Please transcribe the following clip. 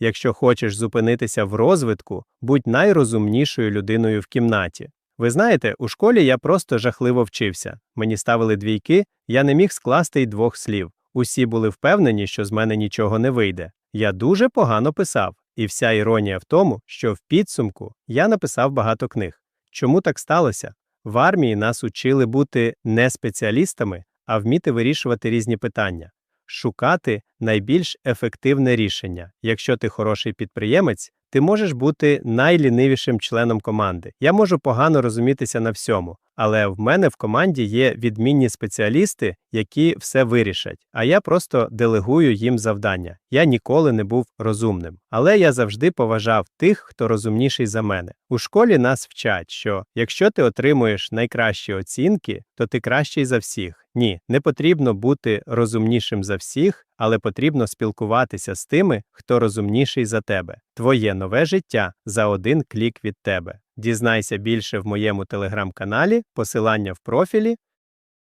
Якщо хочеш зупинитися в розвитку, будь найрозумнішою людиною в кімнаті. Ви знаєте, у школі я просто жахливо вчився. Мені ставили двійки, я не міг скласти й двох слів. Усі були впевнені, що з мене нічого не вийде. Я дуже погано писав, і вся іронія в тому, що в підсумку я написав багато книг. Чому так сталося? В армії нас учили бути не спеціалістами, а вміти вирішувати різні питання, шукати найбільш ефективне рішення. Якщо ти хороший підприємець, ти можеш бути найлінивішим членом команди. Я можу погано розумітися на всьому, але в мене в команді є відмінні спеціалісти, які все вирішать, а я просто делегую їм завдання. Я ніколи не був розумним, але я завжди поважав тих, хто розумніший за мене. У школі нас вчать, що якщо ти отримуєш найкращі оцінки, то ти кращий за всіх. Ні, не потрібно бути розумнішим за всіх, але потрібно спілкуватися з тими, хто розумніший за тебе. Твоє нове життя за один клік від тебе. Дізнайся більше в моєму телеграм-каналі, посилання в профілі.